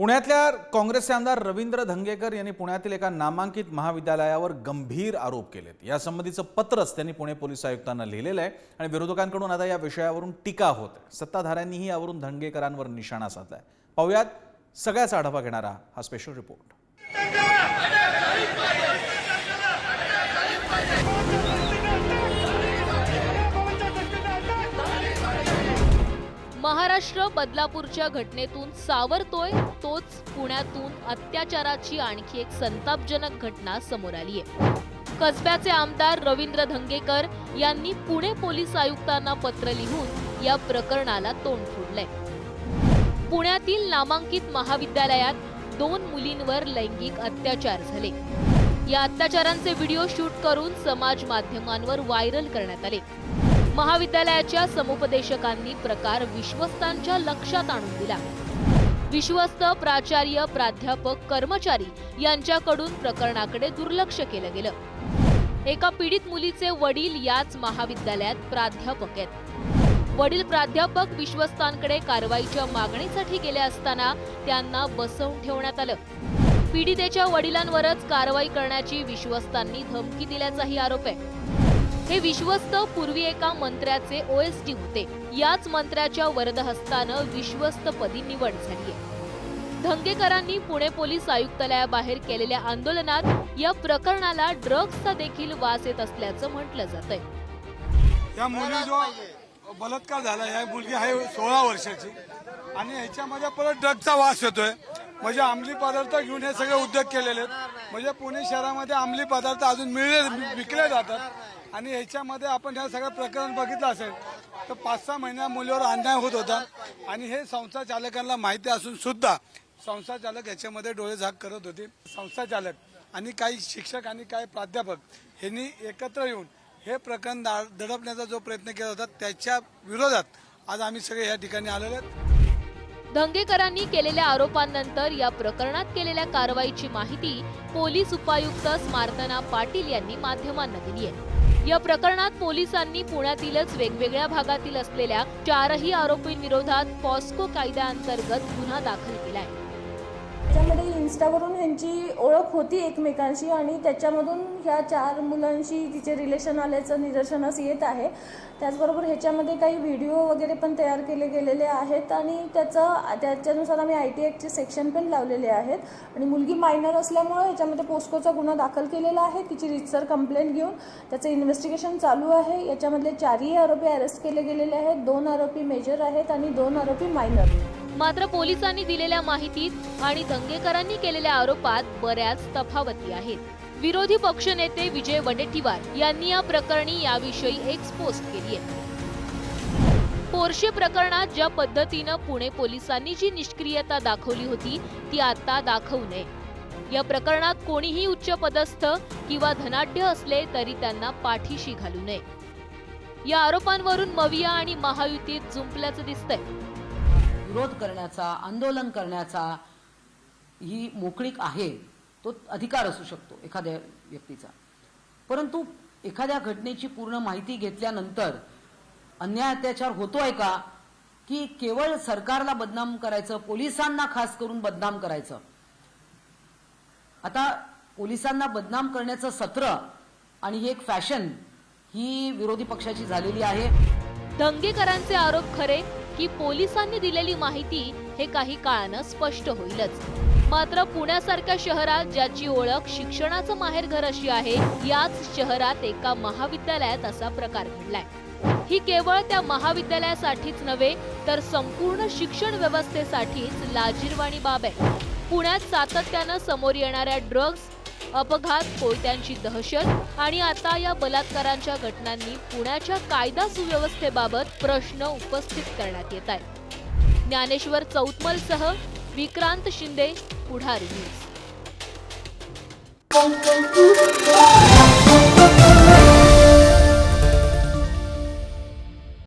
पुण्यातल्या काँग्रेसचे आमदार रवींद्र धंगेकर यांनी पुण्यातील एका नामांकित महाविद्यालयावर गंभीर आरोप केलेत. यासंबंधीचं पत्रच त्यांनी पुणे पोलीस आयुक्तांना लिहिलेलं आहे आणि विरोधकांकडून आता या विषयावरून टीका होत आहे. सत्ताधाऱ्यांनीही यावरून धंगेकरांवर निशाणा साधलाय. पाहुयात सगळ्याचा आढावा घेणारा हा स्पेशल रिपोर्ट महाराष्ट्र बदलापूरच्या घटनेतून सावरतोय तोच पुण्यातून अत्याचाराची आणखी एक संतापजनक घटना समोर आली आहे. कसब्याचे आमदार रवींद्र धंगेकर यांनी पुणे पोलीस आयुक्तांना पत्र लिहून या प्रकरणाला तोंड फोडलंय. पुण्यातील नामांकित महाविद्यालयात दोन मुलींवर लैंगिक अत्याचार झाले. या अत्याचारांचे व्हिडिओ शूट करून समाज माध्यमांवर व्हायरल करण्यात आले. महाविद्यालयाच्या समुपदेशकांनी प्रकार विश्वस्तांच्या लक्षात आणून दिला. विश्वस्त प्राचार्य प्राध्यापक कर्मचारी यांच्याकडून प्रकरणाकडे दुर्लक्ष केलं गेलं. एका पीडित मुलीचे वडील याच महाविद्यालयात प्राध्यापक आहेत. वडील प्राध्यापक विश्वस्तांकडे कारवाईच्या मागणीसाठी गेले असताना त्यांना बसवून ठेवण्यात आलं. पीडितेच्या वडिलांवरच कारवाई करण्याची विश्वस्तांनी धमकी दिल्याचाही आरोप आहे. हे विश्वस्त पूर्वी एका मंत्र्याचे ओएसडी होते. याच मंत्र्याच्या वरदहस्तानं विश्वस्तपदी निवड झालीय धंगेकरांनी पुणे पोलीस आयुक्तालयाबाहेर केलेल्या आंदोलनात या प्रकरणाला ड्रग्जचा देखील वास येत असल्याचं म्हटलं जात आहे त्या मुली जो बलात्कार झाला या मुलगी आहे सोळा वर्षाची आणि ह्याच्यामध्ये परत ड्रगचा वास येतोय. म्हणजे अंमली पदार्थ घेऊन हे सगळे उद्योग केलेले आहेत. म्हणजे पुणे शहरामध्ये अंमली पदार्थ अजून मिळले विकले जातात. आणि ह्याच्यामध्ये आपण ह्या सगळं प्रकरण बघितलं असेल तर पाच सहा महिन्या मुलीवर अन्याय होत होता. आणि हे संस्था चालकांना माहिती असून सुद्धा संस्था चालक याच्यामध्ये डोळे झाक करत होते. संस्था चालक आणि काही शिक्षक आणि काही प्राध्यापक यांनी एकत्र येऊन हे प्रकरण दा- दडपण्याचा जो प्रयत्न केला होता त्याच्या विरोधात आज आम्ही सगळे या ठिकाणी आलेलो आहोत. दंगेकरांनी केलेल्या आरोपांनंतर या प्रकरणात केलेल्या कारवाईची माहिती पोलीस उपायुक्त स्मार्तना पाटील यांनी माध्यमांना दिली आहे. या प्रकरणात पोलिसांनी पुण्यातीलच वेगवेगळ्या भागातील असलेल्या चारही आरोपींविरोधात पॉस्को कायद्याअंतर्गत गुन्हा दाखल केलाय. त्याच्यामध्ये इन्स्टावरून ह्यांची ओळख होती एकमेकांशी आणि त्याच्यामधून ह्या चार मुलांशी तिचे रिलेशन आल्याचं निदर्शनास येत आहे. त्याचबरोबर ह्याच्यामध्ये काही व्हिडिओ वगैरे पण तयार केले गेलेले आहेत आणि त्याचं त्याच्यानुसार आम्ही आय टी ॲक्टचे सेक्शन पण लावलेले आहेत. आणि मुलगी मायनर असल्यामुळं ह्याच्यामध्ये पोस्कोचा गुन्हा दाखल केलेला आहे. तिची रितसर कंप्लेंट घेऊन त्याचं इन्व्हेस्टिगेशन चालू आहे. याच्यामधले चारही आरोपी अरेस्ट केले गेलेले आहेत. दोन आरोपी मेजर आहेत आणि दोन आरोपी मायनर मात्र पोलिसांनी दिलेल्या माहितीत आणि दंगेकरांनी केलेल्या आरोपात बऱ्याच तफावती आहेत. विरोधी पक्षनेते विजय वडेट्टीवार यांनी या प्रकरणी याविषयी एक पोस्ट केली आहे. पोर्शे प्रकरणात ज्या पद्धतीनं पुणे पोलिसांनी जी निष्क्रियता दाखवली होती ती आता दाखवू नये. या प्रकरणात कोणीही उच्च पदस्थ किंवा धनाढ्य असले तरी त्यांना पाठीशी घालू नये. या आरोपांवरून मविया आणि महायुतीत जुंपल्याचं दिसतंय. विरोध करण्याचा आंदोलन करण्याचा ही मोकळीक आहे तो अधिकार असू शकतो एखाद्या व्यक्तीचा. परंतु एखाद्या घटनेची पूर्ण माहिती घेतल्यानंतर अन्याय अत्याचार होतोय का? की केवळ सरकारला बदनाम करायचं पोलिसांना खास करून बदनाम करायचं? आता पोलिसांना बदनाम करण्याचं सत्र आणि ही एक फॅशन ही विरोधी पक्षाची झालेली आहे. दंगेकरांचे आरोप खरे की पोलिसांनी दिलेली माहिती हे काही काळानं स्पष्ट होईलच. मात्र पुण्यासारख्या शहरात ज्याची ओळख शिक्षणाचं माहेरघर अशी आहे याच शहरात एका महाविद्यालयात असा प्रकार घडलाय. ही केवळ त्या महाविद्यालयासाठीच नव्हे तर संपूर्ण शिक्षण व्यवस्थेसाठीच लाजीरवाणी बाब आहे. पुण्यात सातत्यानं समोर येणाऱ्या ड्रग्ज अपघात कोयत्यांची दहशत आणि आता या बलात्कारांच्या घटनांनी पुण्याच्या कायदा सुव्यवस्थेबाबत प्रश्न उपस्थित करण्यात येत आहेत. ज्ञानेश्वर चौतमलसह विक्रांत शिंदे पुढारी न्यूज.